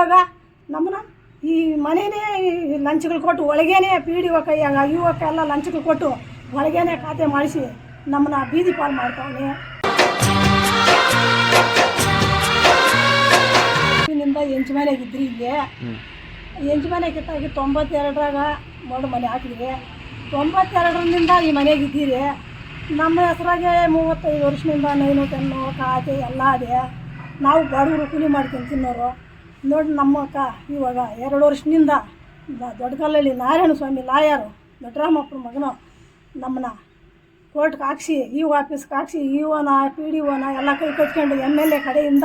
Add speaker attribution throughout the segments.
Speaker 1: ಇವಾಗ ನಮ್ಮನ್ನ ಈ ಮನೆಯೇ ಲಂಚ್ಗಳು ಕೊಟ್ಟು ಒಳಗೇನೆ ಪಿ ಡಿ ಒ ಕೈಯಾಗ ಯುವಕ ಎಲ್ಲ ಲಂಚ್ಗಳು ಕೊಟ್ಟು ಒಳಗೇನೆ ಖಾತೆ ಮಾಡಿಸಿ ನಮ್ಮನ್ನ ಬೀದಿ ಪಾಲು ಮಾಡ್ತಾವನೆ. ನಿಂದ ಎಂಟು ಮನೆ ಇದ್ರಿ ಇಲ್ಲಿ. ಎಂಟು ಮನೆ ಕಿತ್ತಾಗಿ ತೊಂಬತ್ತೆರಡರಾಗ ಮೊಡ ಮನೆ ಹಾಕಿದ್ರಿ. ತೊಂಬತ್ತೆರಡರಿಂದ ಈ ಮನೆಗೆ ಇದ್ದೀರಿ. ನಮ್ಮ ಹೆಸ್ರಾಗೆ ಮೂವತ್ತೈದು ವರ್ಷದಿಂದ ನೈನು ತೆನ್ನು ಖಾತೆ ಎಲ್ಲ ಅದೇ. ನಾವು ಬಡವರು ಕೂಲಿ ಮಾಡ್ಕೊಂಡು ತಿನ್ನೋರು. ನೋಡಿ ನಮ್ಮ ಅಕ್ಕ, ಇವಾಗ ಎರಡು ವರ್ಷದಿಂದ ದೊಡ್ಡಕಲ್ಲಲ್ಲಿ ನಾರಾಯಣ ಸ್ವಾಮಿ ಲಾಯರು, ದೊಡ್ಡರಾಮಪ್ಪನ ಮಗನು ನಮ್ಮನ್ನ ಕೋರ್ಟ್ಗೆ ಹಾಕ್ಸಿ ಇ ಆಫೀಸ್ಗೆ ಹಾಕ್ಸಿ ಇ ಓನ, ಪಿ ಡಿ ಓನ ಎಲ್ಲ ಕೈ ಕಟ್ಕೊಂಡು ಎಂ ಎಲ್ ಎ ಕಡೆಯಿಂದ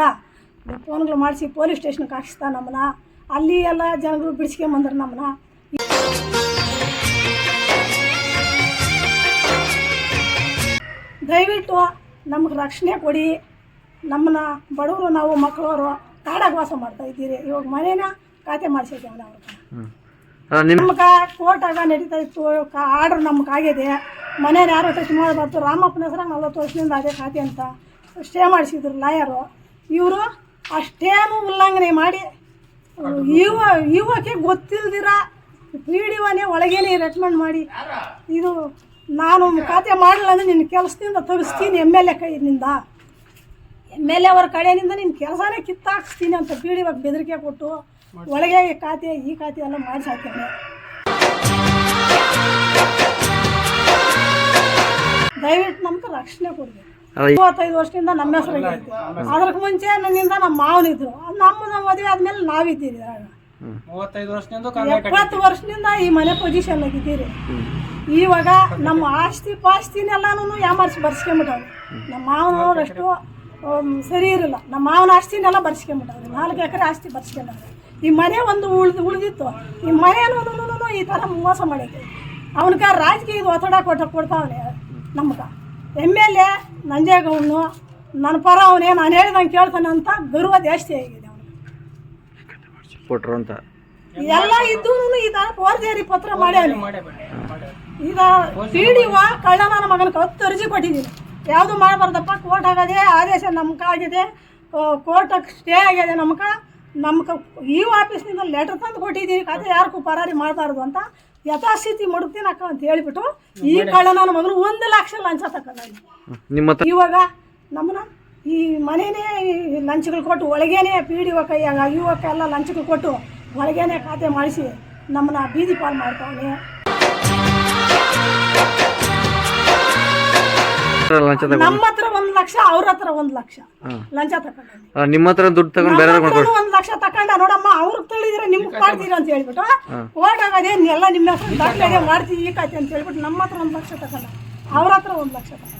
Speaker 1: ಫೋನ್ಗಳು ಮಾಡಿಸಿ ಪೊಲೀಸ್ ಸ್ಟೇಷನ್ಗೆ ಹಾಕಿಸ್ತಾ ನಮ್ಮನ್ನ. ಅಲ್ಲಿ ಎಲ್ಲ ಜನಗಳು ಬಿಡಿಸ್ಕೊಂಬಂದ್ರೆ ನಮ್ಮನ್ನ. ದಯವಿಟ್ಟು ನಮಗೆ ರಕ್ಷಣೆ ಕೊಡಿ. ನಮ್ಮನ್ನ ಬಡವರು ನಾವು, ಮಕ್ಕಳವರು. ಕಾಡಾಗ ವಾಸ ಮಾಡ್ತಾ ಇದ್ದೀರಿ. ಇವಾಗ ಮನೇನ ಖಾತೆ ಮಾಡಿಸಿದ್ದೇವೆ ನಾವು
Speaker 2: ಹ್ಮ್. ಕೋರ್ಟ್
Speaker 1: ನಮ್ಗೆ ಕೋರ್ಟಾಗ ನಡೀತಾ ಇತ್ತು ಆರ್ಡ್ರ್ ನಮ್ಗೆ ಆಗಿದೆ. ಮನೇನ ಯಾರು ಟಚ್ ಮಾಡಬಾರ್ದು ರಾಮಪ್ಪನ ಹೆಸರ ನಲ್ವತ್ತು ವರ್ಷದಿಂದ ಅದೇ ಖಾತೆ ಅಂತ ಸ್ಟೇ ಮಾಡಿಸಿದ್ರು ಲಾಯರು. ಇವರು ಅಷ್ಟೇನು ಉಲ್ಲಂಘನೆ ಮಾಡಿ ಯುವ ಯುವಕ್ಕೆ ಗೊತ್ತಿಲ್ದಿರ ಪಿ ಡಿ ಒನೇ ಒಳಗೇನೆ ರೆಕಮೆಂಡ್ ಮಾಡಿ ಇದು ನಾನು ಖಾತೆ ಮಾಡಲಿಲ್ಲ ಅಂದರೆ ನಿನ್ನ ಕೆಲಸದಿಂದ ತಗಿಸ್ತೀನಿ ಎಂ ಎಲ್ ಎ ಕೈಯಿಂದ ಎಂ ಅವ್ರ ಕಡೆಯಿಂದ ನಿನ್ನ ಕೆಲಸನೇ ಕಿತ್ತಾಕ್ಸ್ತೀನಿ ಅಂತ ಬೀಳಿ ಇವಾಗ ಬೆದರಿಕೆ ಕೊಟ್ಟು ಒಳಗೆ ಈ ಖಾತೆ ಈ ಖಾತೆ ಎಲ್ಲ ಮಾಡಿಸಿ ದಯವಿಟ್ಟು ನಮ್ಗೆ ರಕ್ಷಣೆ
Speaker 2: ಕೊಡ್ರಿ.
Speaker 1: ಮೂವತ್ತೈದು ವರ್ಷದಿಂದ ನಮ್ಮ ಹೆಸರು ಅದ್ರ ಅದಕ್ಕೆ ಮುಂಚೆ ನನ್ನಿಂದ ನಮ್ಮ ಮಾವನಿದ್ರು ಅದು ನಮ್ಮ ನಮ್ಮ ಮದುವೆ ಆದ್ಮೇಲೆ ನಾವಿದ್ದೀರಿ ಎಪ್ಪತ್ತು ವರ್ಷದಿಂದ ಈ ಮನೆ ಪೊಸಿಷನ್ ಆಗಿದ್ದೀರಿ ಇವಾಗ ನಮ್ಮ ಆಸ್ತಿ ಪಾಸ್ತಿನೆಲ್ಲಾನು ಯಾಮಾರಿಸಿ ಬರ್ಸ್ಕೊಂಬಿಟ್ಟವ್ರು ನಮ್ಮ ಮಾವನವ್ರು ಆಮ್, ಸರಿ ಇರಲ್ಲ. ನಮ್ಮ ಮಾವನ ಆಸ್ತಿನೆಲ್ಲ ಬರ್ಸ್ಕೊಂಬಿಟ್ಟವ್ರು ನಾಲ್ಕು ಎಕರೆ ಆಸ್ತಿ ಬರ್ಸ್ಕೊಂಡವ್ರೆ ಈ ಮನೆ ಒಂದು ಉಳ್ದು ಉಳಿದಿತ್ತು. ಈ ಮನೆನೂ ಈ ಥರ ಮೋಸ ಮಾಡೈತೆ ರಾಜಕೀಯ ರಾಜಕೀಯದ ಒತ್ತಡ ಕೊಟ್ಟ ಕೊಡ್ತಾವನೆ ನಮ್ಗೆ. ಎಂ ಎಲ್ ಎ ನಂಜೇಗೌಡನು ನನ್ನ ಪರ ಅವನೇ ನಾನು ಹೇಳಿದಂಗೆ ಕೇಳ್ತಾನೆ ಅಂತ ಗರ್ವ ಜಾಸ್ತಿ ಆಗಿದೆ ಅವನು
Speaker 2: ಕೊಟ್ರು ಅಂತ.
Speaker 1: ಎಲ್ಲ ಇದ್ದೂ ಈ ಥರ ಫೋರ್ಜರಿ ಪತ್ರ ಮಾಡ್ಯಾನೆ.
Speaker 3: ಇದು
Speaker 1: ಈಗ ಪಿ ಡಿ ಒ ಕಳ್ಳ ನನ್ನ ಮಗನಿಗೆ ಹತ್ತು ಅರ್ಜಿ ಕೊಟ್ಟಿದ್ದೀನಿ ಯಾವುದು ಮಾಡಬಾರ್ದಪ್ಪ? ಕೋರ್ಟ್ ಆಗದೆ ಆದೇಶ ನಮ್ಕ ಆಗಿದೆ. ಕೋರ್ಟ್ ಸ್ಟೇ ಆಗಿದೆ ನಮ್ಕ ನಮ್ಗೆ ಈ ಆಫೀಸ್ನಿಂದ ಲೆಟರ್ ತಂದು ಕೊಟ್ಟಿದ್ದೀನಿ. ಖಾತೆ ಯಾರಿಗೂ ಪರಾರಿ ಮಾಡಬಾರ್ದು ಅಂತ ಯಥಾಸ್ಥಿತಿ ಮುಡುಕ್ತೀನಿ ಅಕ್ಕ ಅಂತ ಹೇಳಿಬಿಟ್ಟು ಈ ಕಳ್ಳ ನನ್ನ ಮಗನು ಒಂದು ಲಕ್ಷ ಲಂಚ
Speaker 2: ತಕ್ಕ.
Speaker 1: ಇವಾಗ ನಮ್ಮನ್ನ ಈ ಮನೆಯೇ ಲಂಚ್ಗಳು ಕೊಟ್ಟು ಒಳಗೇನೆ ಪಿ ಡಿ ಕೈಯಾಗ ಯುವಕ ಎಲ್ಲ ಲಂಚ್ಗಳು ಕೊಟ್ಟು ಒಳಗೇನೆ ಖಾತೆ ಮಾಡಿಸಿ ನಮ್ಮನ್ನ ಬೀದಿ ಪಾಲು ಮಾಡ್ತಾವನೆ.
Speaker 2: ಲಂಚ ತಗೊಂಡು?
Speaker 1: ನಮ್ಮ ಹತ್ರ ಒಂದ್ ಲಕ್ಷ ಅವ್ರ ಹತ್ರ ಒಂದ್ ಲಕ್ಷ. ಲಂಚ ತಕೊಂಡ
Speaker 2: ನಿಮ್ಮ ಹತ್ರ ದುಡ್ಡು ತಗೊಂಡು ಬೇರೆ ಮಾಡ್ಕೊಡಿ.
Speaker 1: ಒಂದ್ ಲಕ್ಷ ತಕೊಂಡ ನೋಡಮ್ಮ ಅವ್ರಿಗೆ ತಿಳಿದಿರ ನಿಮ್ಗೆ ಮಾಡ್ತೀರಿ ಅಂತ ಹೇಳ್ಬಿಟ್ಟು ಓಟ್ ಆಗದೆ ಎಲ್ಲ ನಿಮ್ಮ ಹೆಸರು ದಾಖಲೆ ಮಾಡ್ತೀವಿ ಈ ಖಾತೆ ಅಂತ ಹೇಳ್ಬಿಟ್ಟು ನಮ್ಮ ಹತ್ರ ಒಂದ್ ಲಕ್ಷ ತಕೊಂಡ ಅವ್ರ ಹತ್ರ ಒಂದ್ ಲಕ್ಷ ತಕೊಂಡ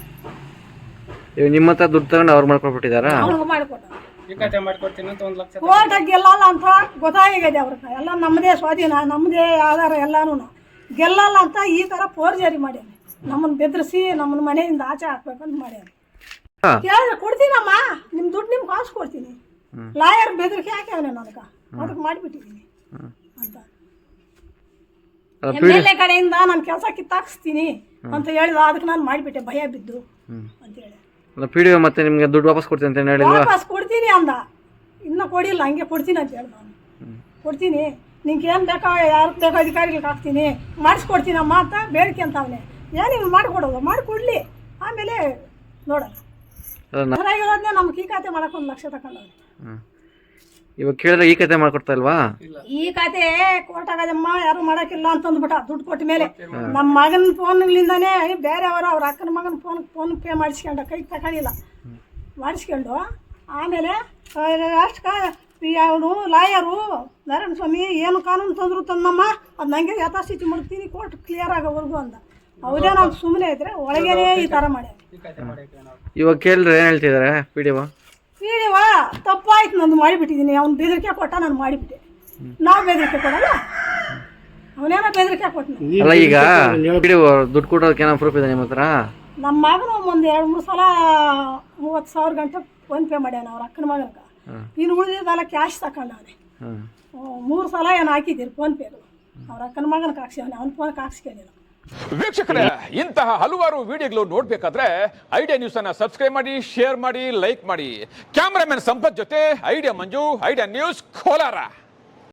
Speaker 2: ನಿಮ್ಮ ಹತ್ರ ದುಡ್ಡು ತಗೊಂಡು ಅವ್ರು ಮಾಡ್ಕೊಟ್ಬಿಟ್ಟಿದಾರಾ
Speaker 1: ಅವ್ರಿಗೆ ಮಾಡಿಕೊಟ್ಟ
Speaker 3: ಈ ಕತೆ ಅಂತ ಒಂದು ಲಕ್ಷ
Speaker 1: ಕೋರ್ಟ್ ಗೆಲ್ಲಲ್ಲ ಅಂತ ಗೊತ್ತಾಗಿದೆ ಅವ್ರಿಗೆ. ಎಲ್ಲ ನಮ್ಮದೇ ಸ್ವಾಧೀನ ನಮ್ಮದೇ ಆಧಾರ ಎಲ್ಲಾನು ಗೆಲ್ಲಲ್ಲ ಅಂತ ಈ ತರ ಫೋರ್ಜರಿ ಮಾಡ್ಯಾನೆ. ನಮ್ಮನ್ನ ಬೆದರಿಸಿ ನಮ್ಮನ್ನ ಮನೆಯಿಂದ ಆಚೆ ಹಾಕ್ಬೇಕಂತ ಮಾಡ್ಯ
Speaker 2: ಹಾ.
Speaker 1: ಕೇಳಿದ್ರೆ ಕೊಡ್ತೀನಮ್ಮ ನಿಮ್ಮ ದುಡ್ಡು ನಿಮ್ಗೆ ಕಾಸು ಕೊಡ್ತೀನಿ. ಲಾಯರ್ ಬೆದರಿಕೆ ಹಾಕ್ಯಾವನೆ ನನಗೆ? ಅದಕ್ಕೆ ಮಾಡಿಬಿಟ್ಟಿದ್ದೀನಿ ಅಂತ. ಎಂ ಎಲ್ ಎ ಕಡೆಯಿಂದ ನಾನು ಕೆಲಸ ಕಿತ್ತಾಕ್ಸ್ತೀನಿ ಅಂತ ಹೇಳಿದ ಅದಕ್ಕೆ ನಾನು ಮಾಡಿಬಿಟ್ಟೆ ಭಯ ಬಿದ್ದು ಅಂತೇಳಿ
Speaker 2: ಅಲ್ಲ ಪಿ ಡಿ ಮತ್ತೆ ನಿಮಗೆ ದುಡ್ಡು ವಾಪಸ್ ಕೊಡ್ತೀನಿ ಅಂತ ಹೇಳಿ ಹೇಳಿಲ್ವಾ?
Speaker 1: ವಾಪಸ್ ಕೊಡ್ತೀನಿ ಅಂದ. ಇನ್ನೂ ಕೊಡಿಲ್ಲ ಹಂಗೆ ಕೊಡ್ತೀನಿ ಅಂತ ಹೇಳ್ದ ನಾನು ಕೊಡ್ತೀನಿ. ನಿಂಗೆ ಏನು ಬೇಕೋ ಯಾರು ಬೇಕೋ ಅಧಿಕಾರಿಗಳಿಗೆ ಹಾಕ್ತೀನಿ. ಮಾಡಿಸ್ಕೊಡ್ತೀನಮ್ಮ ಅಂತ ಬೇಡಿಕೆ ಅಂತ ಅವನೇ. ಏನು ಇವ್ನು ಮಾಡಿಕೊಡೋದು. ಮಾಡಿಕೊಡ್ಲಿ. ಆಮೇಲೆ ನೋಡೋಣ. ನಮ್ಗೆ ಈ ಖಾತೆ ಮಾಡಕ್ಕೆ ಒಂದು ಲಕ್ಷ ತಗೊಂಡವ್ನೆ
Speaker 2: ಹ್ಮ್. ಇವಾಗ ಕೇಳಿದ್ರೆ ಈ ಕತೆ ಮಾಡ್ಕೊಡ್ತಾ ಇಲ್ವಾ?
Speaker 1: ಈ ಖಾತೆ ಕೋರ್ಟ್ ಆಗದಮ್ಮ ಯಾರು ಮಾಡಕ್ಕಿಲ್ಲ ಅಂತಂದ್ಬಿಟ್ಟ ದುಡ್ಡು ಕೊಟ್ಟ ಮೇಲೆ ನಮ್ಮ ಮಗನ ಫೋನ್ಗಳಿಂದಾನೇ ಬೇರೆಯವರು ಅವ್ರ ಅಕ್ಕನ ಮಗನ ಫೋನ್ ಫೋನ್ ಪೇ ಮಾಡಿಸ್ಕೊಂಡ ಕೈ ತಗೊಳ್ಳಿಲ್ಲ ಮಾಡಿಸ್ಕೊಂಡು ಆಮೇಲೆ ಅಷ್ಟು ಕಾ ಅವನು ಲಾಯರು ನಾರಾಯಣ ಸ್ವಾಮಿ ಏನು ಕಾನೂನು ತಂದ್ರು ತಂದಮ್ಮ ಅದು ನನಗೆ ಯಥಾಸ್ಥಿತಿ ಮಾಡ್ತೀನಿ ಕೋರ್ಟ್ ಕ್ಲಿಯರ್ ಆಗೋವರೆಗೂ ಅಂದ ಹೌದೇ? ನಾನು ಸುಮ್ಮನೆ ಇದ್ರೆ ಒಳಗೇನೆ ಈ ತರ ಮಾಡ್ಯಾರ
Speaker 2: ಇವಾಗ ಕೇಳಿದ್ರೆ ಏನು ಹೇಳ್ತಿದಾರೆ ಪಿ ಡಿ
Speaker 1: ತಪ್ಪಾಯ್ತು ನಾನು ಮಾಡಿಬಿಟ್ಟಿದ್ದೀನಿ ಅವ್ನು ಬೆದರಿಕೆ ಕೊಟ್ಟ ನಾನು ಮಾಡಿಬಿಟ್ಟೆ. ನಾವು ಬೆದರಿಕೆ ಕೊಡಲ್ಲ. ಅವನೇನೋ ಬೆದರಿಕೆ ಕೊಟ್ಟನು
Speaker 2: ಅಲ್ಲ ಈಗ ಪಿ ಡಿ ದುಡ್ಡು ಕೊಡೋದಕ್ಕೆ ಏನೋ ಪ್ರೂಫ್ ಇದೆ ನಿಮ್ಮ ಹತ್ರ
Speaker 1: ನಮ್ಮ ಮಗನ ಒಂದು ಎರಡು ಮೂರು ಸಲ ಮೂವತ್ತು ಸಾವಿರ ಗಂಟೆ ಫೋನ್ ಪೇ ಮಾಡ್ಯಾನ ಅವ್ರ ಅಕ್ಕನ ಮಗನಿಗೆ. ಇನ್ನು ಉಳಿದಿದ್ದಲ್ಲ ಕ್ಯಾಶ್ ತಗೊಂಡವನೆ ಮೂರು ಸಲ ಏನು ಹಾಕಿದ್ದೀರಿ ಫೋನ್ ಪೇದು ಅವ್ರ ಅಕ್ಕನ ಮಗನಿಗೆ ಹಾಕ್ಸಿವನೆ ಅವ್ನ ಫೋನ್ಗೆ ಹಾಕ್ಸ್ಕೊಂಡಿಲ್ಲ
Speaker 4: ವೀಕ್ಷಕರೇ, ಇಂತಹ ಹಲವಾರು ವಿಡಿಯೋಗಳು ನೋಡ್ಬೇಕಾದ್ರೆ ಐಡಿಯಾ ನ್ಯೂಸ್ ಅನ್ನ ಸಬ್ಸ್ಕ್ರೈಬ್ ಮಾಡಿ, ಶೇರ್ ಮಾಡಿ, ಲೈಕ್ ಮಾಡಿ. ಕ್ಯಾಮ್ರಾಮನ್ ಸಂಪತ್ ಜೊತೆ, idea Manju, idea news Kolar.